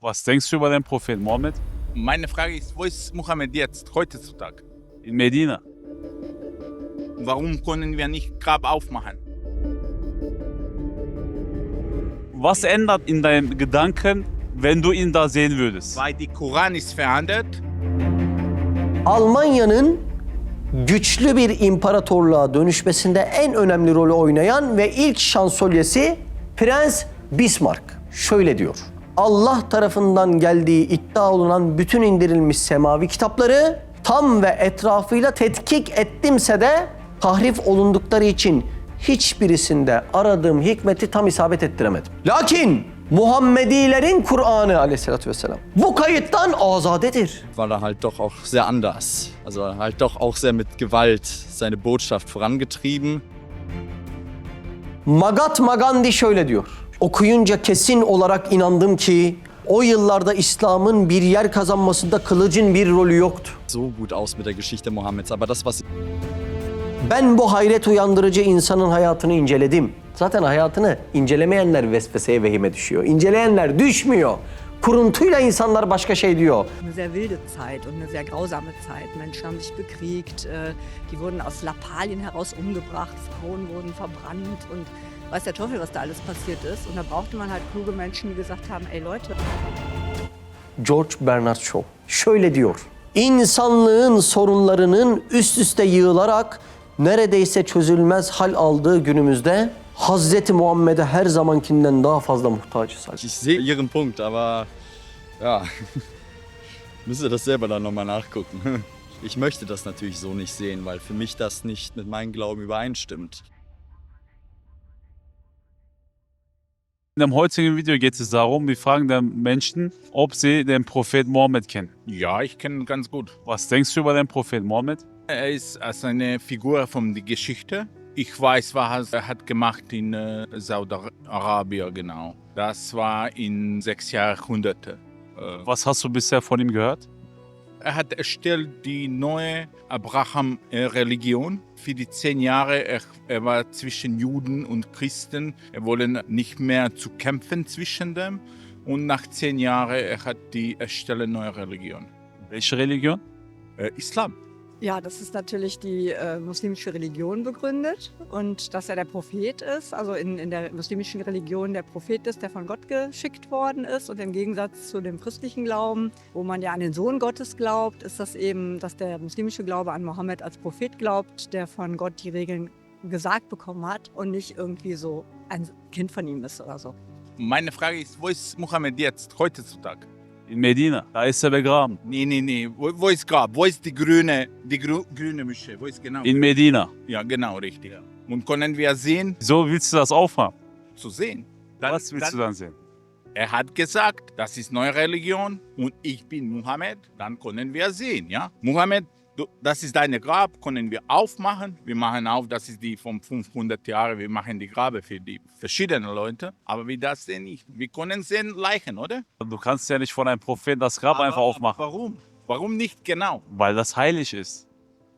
Was denkst du über den Prophet Mohammed? Meine Frage ist, wo ist Mohammed jetzt, heutzutage? In Medina. Warum können wir nicht Grab aufmachen? Was ändert in deinen Gedanken, wenn du ihn da sehen würdest? Weil die Koran ist verändert. Almanya'nın güçlü bir imparatorluğa dönüşmesinde en önemli rolü oynayan ve ilk şansölyesi Prens Bismarck şöyle diyor. Allah tarafından geldiği iddia olunan bütün indirilmiş semavi kitapları tam ve etrafıyla tetkik ettimse de tahrif olundukları için hiçbirisinde aradığım hikmeti tam isabet ettiremedim. Lakin Muhammedilerin Kur'an'ı aleyhissalatü vesselam bu kayıttan azadedir. war er halt doch auch sehr anders. Also halt doch auch sehr mit Gewalt seine Botschaft vorangetrieben. Magatma Gandhi şöyle diyor. Okuyunca kesin olarak inandım ki o yıllarda İslam'ın bir yer kazanmasında kılıcın bir rolü yoktu. So gut aus mit der Geschichte Mohammeds. Aber das, was Ben bu hayret uyandırıcı insanın hayatını inceledim. Zaten hayatını incelemeyenler vesveseye vehime düşüyor. İnceleyenler düşmüyor. Kuruntuyla insanlar başka şey diyor. eine sehr wilde Zeit und eine sehr grausame Zeit. Menschen haben sich bekriegt, äh, die wurden aus Lappalien heraus umgebracht, Frauen wurden verbrannt und weiß der Teufel, was da alles passiert ist. Und da brauchte man halt kluge Menschen, die gesagt haben, ey Leute, George Bernard Shaw şöyle diyor. İnsanlığın sorunlarının üst üste yığılarak neredeyse çözülmez hal aldığı günümüzde Hazreti Muhammed'e her zamankinden daha fazla muhtacız. ich sehe Ihren Punkt, aber ja, müsste das selber dann nochmal nachgucken. Ich möchte das natürlich so nicht sehen, weil für mich das nicht mit meinem Glauben übereinstimmt. In dem heutigen Video geht es darum, wir fragen den Menschen, ob sie den Prophet Mohammed kennen. Ja, ich kenne ihn ganz gut. Was denkst du über den Prophet Mohammed? Er ist als eine Figur von der Geschichte. Ich weiß, was er hat gemacht in äh, Saudi-Arabien genau. Das war in sechs Jahrhunderte. Äh, Was hast du bisher von ihm gehört? Er hat erstellt die neue Abraham-Religion für die zehn Jahre. Er, er war zwischen Juden und Christen. Er wollte nicht mehr zu kämpfen zwischen dem. Und nach zehn Jahren er hat die erstellt neue Religion. Welche Religion? Äh, Islam. Ja, das ist natürlich die äh, muslimische Religion begründet und dass er der Prophet ist, also in, in der muslimischen Religion der Prophet ist, der von Gott geschickt worden ist. Und im Gegensatz zu dem christlichen Glauben, wo man ja an den Sohn Gottes glaubt, ist das eben, dass der muslimische Glaube an Mohammed als Prophet glaubt, der von Gott die Regeln gesagt bekommen hat und nicht irgendwie so ein Kind von ihm ist oder so. Meine Frage ist, wo ist Mohammed jetzt, heutzutage? In Medina. Da ist er begraben. Nee, nee, nee. Wo, wo ist Grab? Wo ist die grüne, die grü grüne Mische? Wo ist genau? In Medina. ja, genau, richtig. Und können wir sehen, So willst du das aufhaben? zu sehen. Dann- Was willst du dann sehen? Er hat gesagt, das ist neue Religion und ich bin Mohammed, dann können wir sehen, ja? Mohammed, das ist deine Grab, können wir aufmachen. Wir machen auf, das ist die von 500 Jahren, wir machen die Grabe für die verschiedenen Leute, aber wir das sehen nicht. Wir können sehen Leichen, oder? Du kannst ja nicht von einem Propheten das Grab einfach Aber aufmachen, Warum? Warum nicht genau? weil das heilig ist.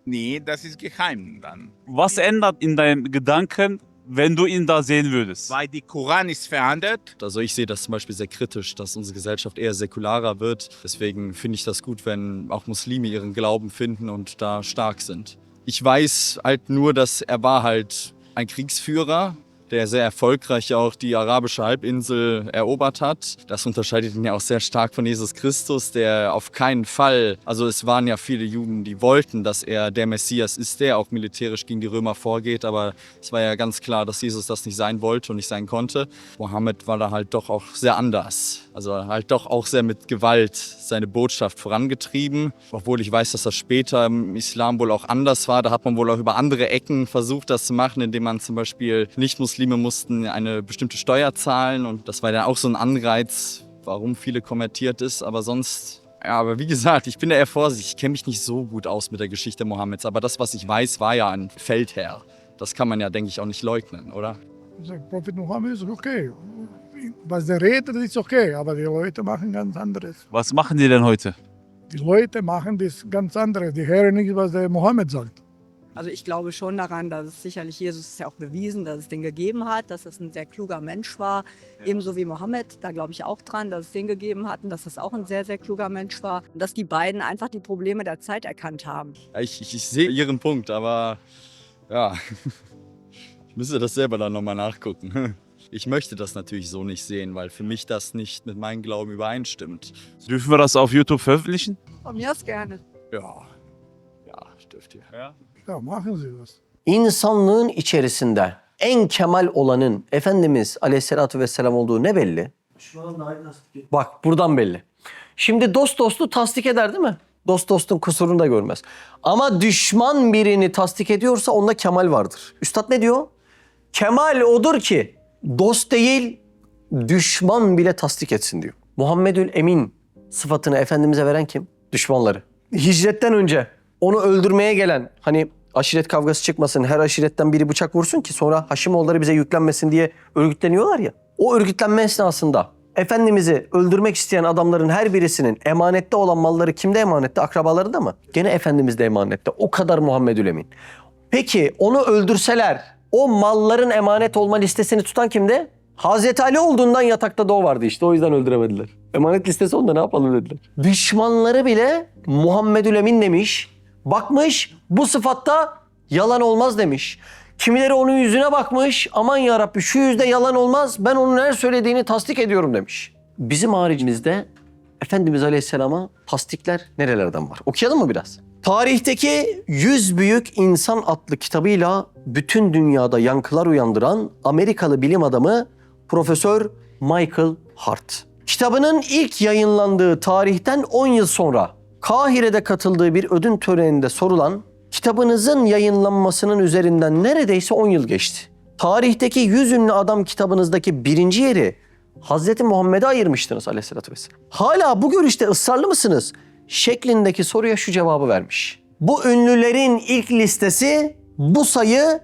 Nee, das ist geheim dann. Was ändert in deinen Gedanken, wenn du ihn da sehen würdest? Weil die Koran ist verändert. Also ich sehe das zum Beispiel sehr kritisch, dass unsere Gesellschaft eher säkularer wird. Deswegen finde ich das gut, wenn auch Muslime ihren Glauben finden und da stark sind. Ich weiß halt nur, dass er war halt ein Kriegsführer, der sehr erfolgreich auch die arabische Halbinsel erobert hat. Das unterscheidet ihn ja auch sehr stark von Jesus Christus, der auf keinen Fall, also es waren ja viele Juden, die wollten, dass er der Messias ist, der auch militärisch gegen die Römer vorgeht, aber es war ja ganz klar, dass Jesus das nicht sein wollte und nicht sein konnte. Mohammed war da halt doch auch sehr anders. Also halt doch auch sehr mit Gewalt seine Botschaft vorangetrieben. Obwohl ich weiß, dass das später im Islam wohl auch anders war. Da hat man wohl auch über andere Ecken versucht, das zu machen, indem man zum Beispiel Nicht-Muslime mussten eine bestimmte Steuer zahlen. Und das war dann auch so ein Anreiz, warum viele konvertiert ist. Aber sonst ja, aber wie gesagt, ich bin da eher vorsichtig. Ich kenne mich nicht so gut aus mit der Geschichte Mohammeds. Aber das, was ich weiß, war ja ein Feldherr. Das kann man ja, denke ich, auch nicht leugnen, oder? Der Prophet Mohammed ist okay. Was der redet, ist okay, aber die Leute machen ganz anderes. Was machen die denn heute? Die Leute machen das ganz anderes. Die hören nicht, was der Mohammed sagt. Also ich glaube schon daran, dass es sicherlich Jesus ist ja auch bewiesen, dass es den gegeben hat, dass es ein sehr kluger Mensch war, ebenso wie Mohammed. Da glaube ich auch dran, dass es den gegeben hat und dass es auch ein sehr, sehr kluger Mensch war. Und dass die beiden einfach die Probleme der Zeit erkannt haben. Ja, Ich, ich, ich sehe Ihren Punkt, aber ja, ich müsste das selber dann nochmal nachgucken. Ich möchte das natürlich so nicht sehen, weil für mich das nicht mit meinem Glauben übereinstimmt. Dürfen wir das auf YouTube veröffentlichen? Von mir aus gerne. Ja, ja, dürft ihr. Ja. İnsanlığın içerisinde en kemal olanın Efendimiz Aleyhisselatü Vesselam olduğu ne belli? Bak buradan belli. Şimdi dost dostu tasdik eder değil mi? Dost dostun kusurunu da görmez. Ama düşman birini tasdik ediyorsa onda kemal vardır. Üstad ne diyor? Kemal odur ki dost değil düşman bile tasdik etsin diyor. Muhammedül Emin sıfatını Efendimiz'e veren kim? Düşmanları. Hicretten önce onu öldürmeye gelen hani aşiret kavgası çıkmasın her aşiretten biri bıçak vursun ki sonra Haşimoğulları bize yüklenmesin diye örgütleniyorlar ya. O örgütlenme esnasında Efendimiz'i öldürmek isteyen adamların her birisinin emanette olan malları kimde emanette? Akrabalarında mı? Gene Efendimiz'de emanette. O kadar Muhammedül Emin. Peki onu öldürseler o malların emanet olma listesini tutan kimdi? Hazreti Ali olduğundan yatakta da o vardı işte o yüzden öldüremediler. Emanet listesi onda ne yapalım dediler. Düşmanları bile Muhammedül Emin demiş. Bakmış bu sıfatta yalan olmaz demiş. Kimileri onun yüzüne bakmış. Aman ya Rabbi şu yüzde yalan olmaz. Ben onun her söylediğini tasdik ediyorum demiş. Bizim haricimizde Efendimiz Aleyhisselam'a tasdikler nerelerden var? Okuyalım mı biraz? Tarihteki 100 Büyük İnsan adlı kitabıyla bütün dünyada yankılar uyandıran Amerikalı bilim adamı Profesör Michael Hart. Kitabının ilk yayınlandığı tarihten 10 yıl sonra Kahire'de katıldığı bir ödün töreninde sorulan kitabınızın yayınlanmasının üzerinden neredeyse 10 yıl geçti. Tarihteki 100 ünlü adam kitabınızdaki birinci yeri Hazreti Muhammed'e ayırmıştınız aleyhissalatü vesselam. Hala bu görüşte ısrarlı mısınız? Şeklindeki soruya şu cevabı vermiş. Bu ünlülerin ilk listesi bu sayı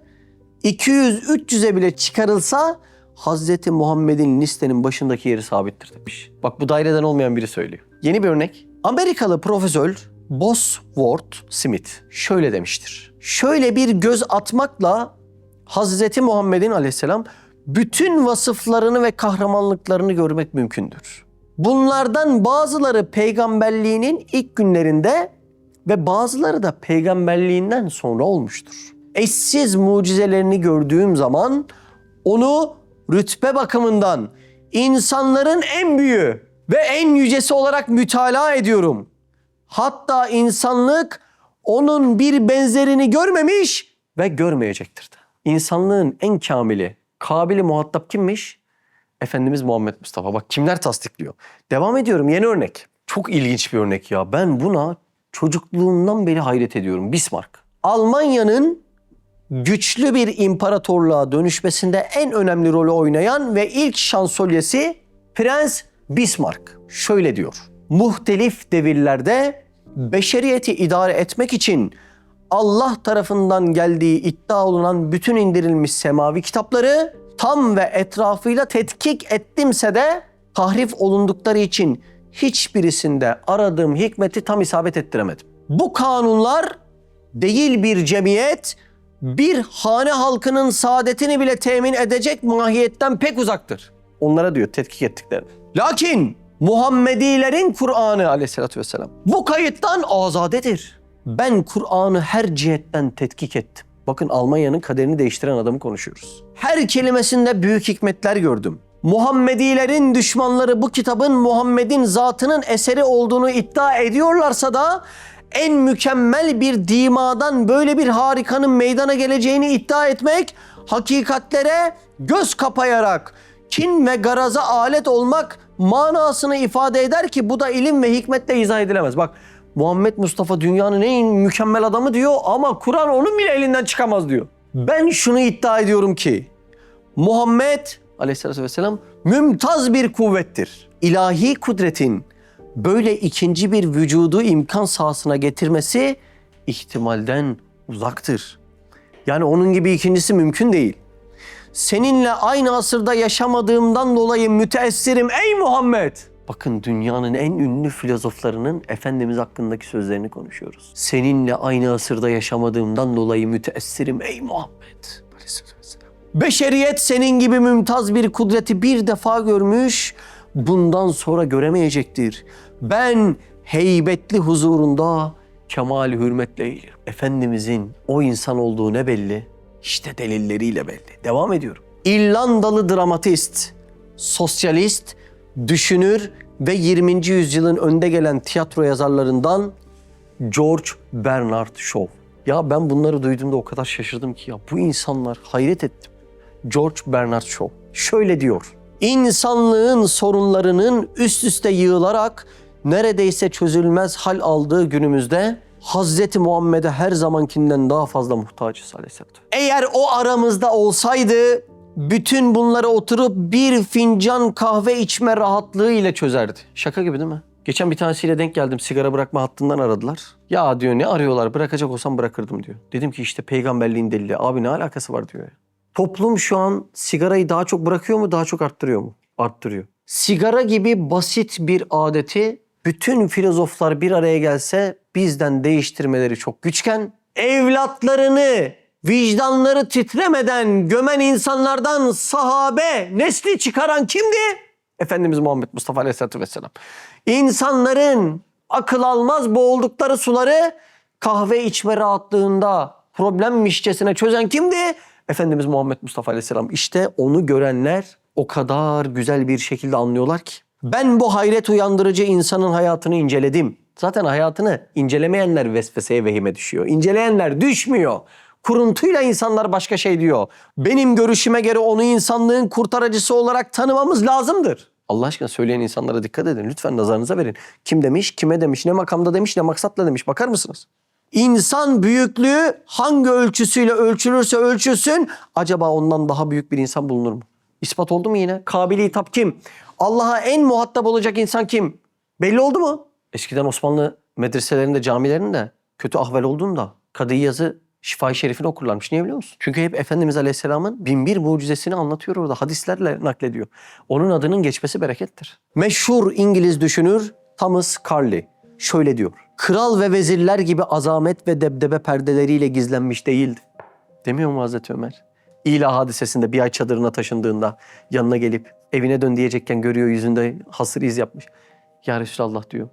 200-300'e bile çıkarılsa Hazreti Muhammed'in listenin başındaki yeri sabittir demiş. Bak bu daireden olmayan biri söylüyor. Yeni bir örnek. Amerikalı profesör Bosworth Smith şöyle demiştir. Şöyle bir göz atmakla Hazreti Muhammed'in aleyhisselam bütün vasıflarını ve kahramanlıklarını görmek mümkündür. Bunlardan bazıları peygamberliğinin ilk günlerinde ve bazıları da peygamberliğinden sonra olmuştur. Eşsiz mucizelerini gördüğüm zaman onu rütbe bakımından insanların en büyüğü ve en yücesi olarak mütalaa ediyorum. Hatta insanlık onun bir benzerini görmemiş ve görmeyecektir de. İnsanlığın en kamili, kabili muhatap kimmiş? Efendimiz Muhammed Mustafa. Bak kimler tasdikliyor. Devam ediyorum yeni örnek. Çok ilginç bir örnek ya. Ben buna çocukluğumdan beri hayret ediyorum. Bismarck. Almanya'nın güçlü bir imparatorluğa dönüşmesinde en önemli rolü oynayan ve ilk şansölyesi Prens Bismarck. Şöyle diyor. Muhtelif devirlerde beşeriyeti idare etmek için Allah tarafından geldiği iddia olunan bütün indirilmiş semavi kitapları tam ve etrafıyla tetkik ettimse de tahrif olundukları için hiçbirisinde aradığım hikmeti tam isabet ettiremedim. Bu kanunlar değil bir cemiyet, bir hane halkının saadetini bile temin edecek mahiyetten pek uzaktır. Onlara diyor tetkik ettiklerini. Lakin Muhammedilerin Kur'an'ı aleyhissalatü vesselam bu kayıttan azadedir. Ben Kur'an'ı her cihetten tetkik ettim. Bakın Almanya'nın kaderini değiştiren adamı konuşuyoruz. Her kelimesinde büyük hikmetler gördüm. Muhammedilerin düşmanları bu kitabın Muhammed'in zatının eseri olduğunu iddia ediyorlarsa da en mükemmel bir dimadan böyle bir harikanın meydana geleceğini iddia etmek hakikatlere göz kapayarak kin ve garaza alet olmak manasını ifade eder ki bu da ilim ve hikmetle izah edilemez. Bak Muhammed Mustafa dünyanın en mükemmel adamı diyor ama Kur'an onun bile elinden çıkamaz diyor. Ben şunu iddia ediyorum ki Muhammed aleyhissalatü vesselam mümtaz bir kuvvettir. İlahi kudretin böyle ikinci bir vücudu imkan sahasına getirmesi ihtimalden uzaktır. Yani onun gibi ikincisi mümkün değil. Seninle aynı asırda yaşamadığımdan dolayı müteessirim ey Muhammed. Bakın dünyanın en ünlü filozoflarının Efendimiz hakkındaki sözlerini konuşuyoruz. Seninle aynı asırda yaşamadığımdan dolayı müteessirim ey Muhammed. Beşeriyet senin gibi mümtaz bir kudreti bir defa görmüş, bundan sonra göremeyecektir. Ben heybetli huzurunda kemal hürmetle eğilirim. Efendimizin o insan olduğu ne belli? İşte delilleriyle belli. Devam ediyorum. İrlandalı dramatist, sosyalist, düşünür ve 20. yüzyılın önde gelen tiyatro yazarlarından George Bernard Shaw. Ya ben bunları duyduğumda o kadar şaşırdım ki ya bu insanlar hayret ettim. George Bernard Shaw şöyle diyor. İnsanlığın sorunlarının üst üste yığılarak neredeyse çözülmez hal aldığı günümüzde Hazreti Muhammed'e her zamankinden daha fazla muhtacız aleyhissalatü. Eğer o aramızda olsaydı bütün bunları oturup bir fincan kahve içme rahatlığı ile çözerdi. Şaka gibi değil mi? Geçen bir tanesiyle denk geldim. Sigara bırakma hattından aradılar. Ya diyor ne arıyorlar? Bırakacak olsam bırakırdım diyor. Dedim ki işte peygamberliğin delili. Abi ne alakası var diyor. Toplum şu an sigarayı daha çok bırakıyor mu, daha çok arttırıyor mu? Arttırıyor. Sigara gibi basit bir adeti bütün filozoflar bir araya gelse bizden değiştirmeleri çok güçken evlatlarını vicdanları titremeden gömen insanlardan sahabe nesli çıkaran kimdi? Efendimiz Muhammed Mustafa Aleyhisselatü Vesselam. İnsanların akıl almaz boğuldukları suları kahve içme rahatlığında problemmişçesine çözen kimdi? Efendimiz Muhammed Mustafa Aleyhisselam. İşte onu görenler o kadar güzel bir şekilde anlıyorlar ki. Ben bu hayret uyandırıcı insanın hayatını inceledim. Zaten hayatını incelemeyenler vesveseye vehime düşüyor. İnceleyenler düşmüyor. Kuruntuyla insanlar başka şey diyor. Benim görüşüme göre onu insanlığın kurtarıcısı olarak tanımamız lazımdır. Allah aşkına söyleyen insanlara dikkat edin. Lütfen nazarınıza verin. Kim demiş, kime demiş, ne makamda demiş, ne maksatla demiş. Bakar mısınız? İnsan büyüklüğü hangi ölçüsüyle ölçülürse ölçülsün acaba ondan daha büyük bir insan bulunur mu? İspat oldu mu yine? Kabili hitap kim? Allah'a en muhatap olacak insan kim? Belli oldu mu? Eskiden Osmanlı medreselerinde, camilerinde kötü ahval olduğunda Kadı yazı Şifa-i Şerif'ini okurlarmış. Niye biliyor musun? Çünkü hep Efendimiz Aleyhisselam'ın bin bir mucizesini anlatıyor orada. Hadislerle naklediyor. Onun adının geçmesi berekettir. Meşhur İngiliz düşünür Thomas Carlyle şöyle diyor. Kral ve vezirler gibi azamet ve debdebe perdeleriyle gizlenmiş değildi. Demiyor mu Hazreti Ömer? İlah hadisesinde bir ay çadırına taşındığında yanına gelip evine dön diyecekken görüyor yüzünde hasır iz yapmış. Ya Resulallah diyor.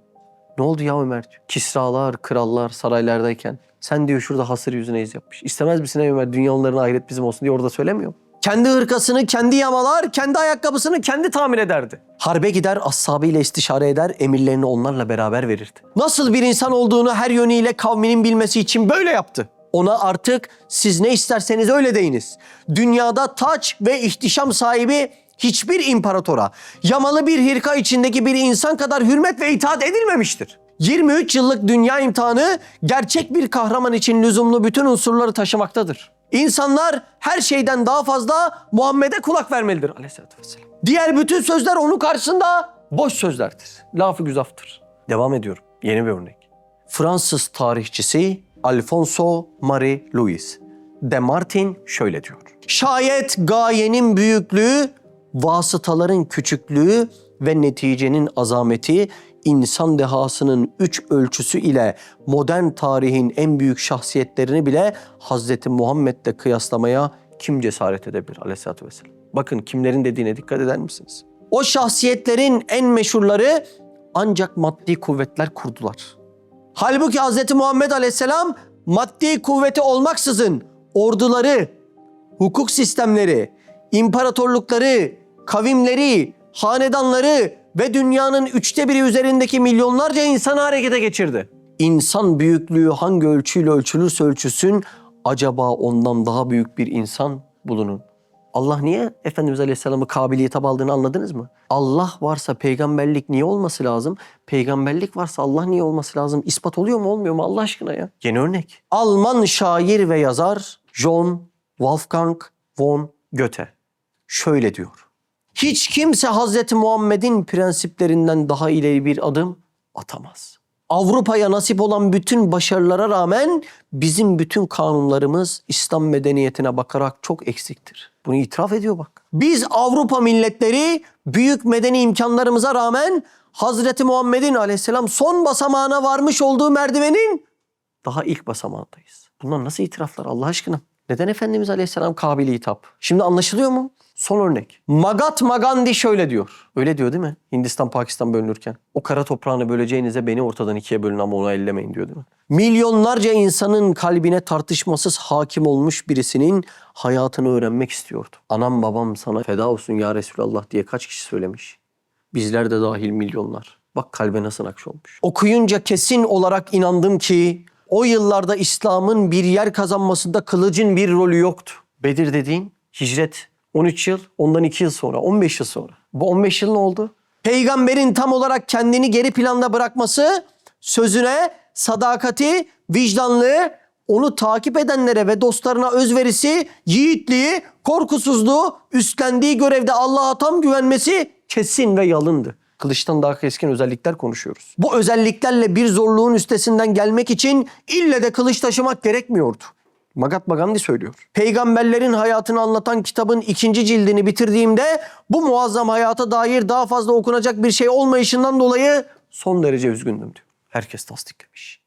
Ne oldu ya Ömer? diyor. Kisralar, krallar saraylardayken sen diyor şurada hasır yüzüne iz yapmış. İstemez misin ey Ömer? Dünya onların ahiret bizim olsun diye orada söylemiyor. Kendi hırkasını kendi yamalar, kendi ayakkabısını kendi tamir ederdi. Harbe gider, ashabıyla istişare eder, emirlerini onlarla beraber verirdi. Nasıl bir insan olduğunu her yönüyle kavminin bilmesi için böyle yaptı. Ona artık siz ne isterseniz öyle deyiniz. Dünyada taç ve ihtişam sahibi hiçbir imparatora yamalı bir hirka içindeki bir insan kadar hürmet ve itaat edilmemiştir. 23 yıllık dünya imtihanı gerçek bir kahraman için lüzumlu bütün unsurları taşımaktadır. İnsanlar her şeyden daha fazla Muhammed'e kulak vermelidir aleyhissalatü vesselam. Diğer bütün sözler onun karşısında boş sözlerdir. Lafı güzaftır. Devam ediyorum. Yeni bir örnek. Fransız tarihçisi Alfonso Marie Louis de Martin şöyle diyor. Şayet gayenin büyüklüğü, vasıtaların küçüklüğü ve neticenin azameti insan dehasının üç ölçüsü ile modern tarihin en büyük şahsiyetlerini bile Hazreti Muhammed'le kıyaslamaya kim cesaret edebilir aleyhissalatü vesselam? Bakın kimlerin dediğine dikkat eder misiniz? O şahsiyetlerin en meşhurları ancak maddi kuvvetler kurdular. Halbuki Hz. Muhammed Aleyhisselam maddi kuvveti olmaksızın orduları, hukuk sistemleri, imparatorlukları, kavimleri, hanedanları ve dünyanın üçte biri üzerindeki milyonlarca insanı harekete geçirdi. İnsan büyüklüğü hangi ölçüyle ölçülürse ölçülsün acaba ondan daha büyük bir insan bulunun. Allah niye Efendimiz Aleyhisselam'ı kabiliyete aldığını anladınız mı? Allah varsa peygamberlik niye olması lazım? Peygamberlik varsa Allah niye olması lazım? İspat oluyor mu olmuyor mu Allah aşkına ya? Yeni örnek. Alman şair ve yazar John Wolfgang von Goethe şöyle diyor. Hiç kimse Hazreti Muhammed'in prensiplerinden daha ileri bir adım atamaz. Avrupa'ya nasip olan bütün başarılara rağmen bizim bütün kanunlarımız İslam medeniyetine bakarak çok eksiktir. Bunu itiraf ediyor bak. Biz Avrupa milletleri büyük medeni imkanlarımıza rağmen Hazreti Muhammed'in aleyhisselam son basamağına varmış olduğu merdivenin daha ilk basamağındayız. Bunlar nasıl itiraflar Allah aşkına? Neden Efendimiz Aleyhisselam kabili hitap? Şimdi anlaşılıyor mu? Son örnek. Magat Magandi şöyle diyor. Öyle diyor değil mi? Hindistan Pakistan bölünürken. O kara toprağını böleceğinize beni ortadan ikiye bölün ama onu ellemeyin diyor değil mi? Milyonlarca insanın kalbine tartışmasız hakim olmuş birisinin hayatını öğrenmek istiyordu. Anam babam sana feda olsun ya Resulallah diye kaç kişi söylemiş? Bizler de dahil milyonlar. Bak kalbe nasıl nakş olmuş. Okuyunca kesin olarak inandım ki o yıllarda İslam'ın bir yer kazanmasında kılıcın bir rolü yoktu. Bedir dediğin hicret 13 yıl, ondan 2 yıl sonra, 15 yıl sonra. Bu 15 yıl ne oldu? Peygamberin tam olarak kendini geri planda bırakması, sözüne sadakati, vicdanlığı, onu takip edenlere ve dostlarına özverisi, yiğitliği, korkusuzluğu, üstlendiği görevde Allah'a tam güvenmesi kesin ve yalındı. Kılıçtan daha keskin özellikler konuşuyoruz. Bu özelliklerle bir zorluğun üstesinden gelmek için ille de kılıç taşımak gerekmiyordu. Mahatma Gandhi söylüyor. Peygamberlerin hayatını anlatan kitabın ikinci cildini bitirdiğimde bu muazzam hayata dair daha fazla okunacak bir şey olmayışından dolayı son derece üzgündüm diyor. Herkes tasdiklemiş.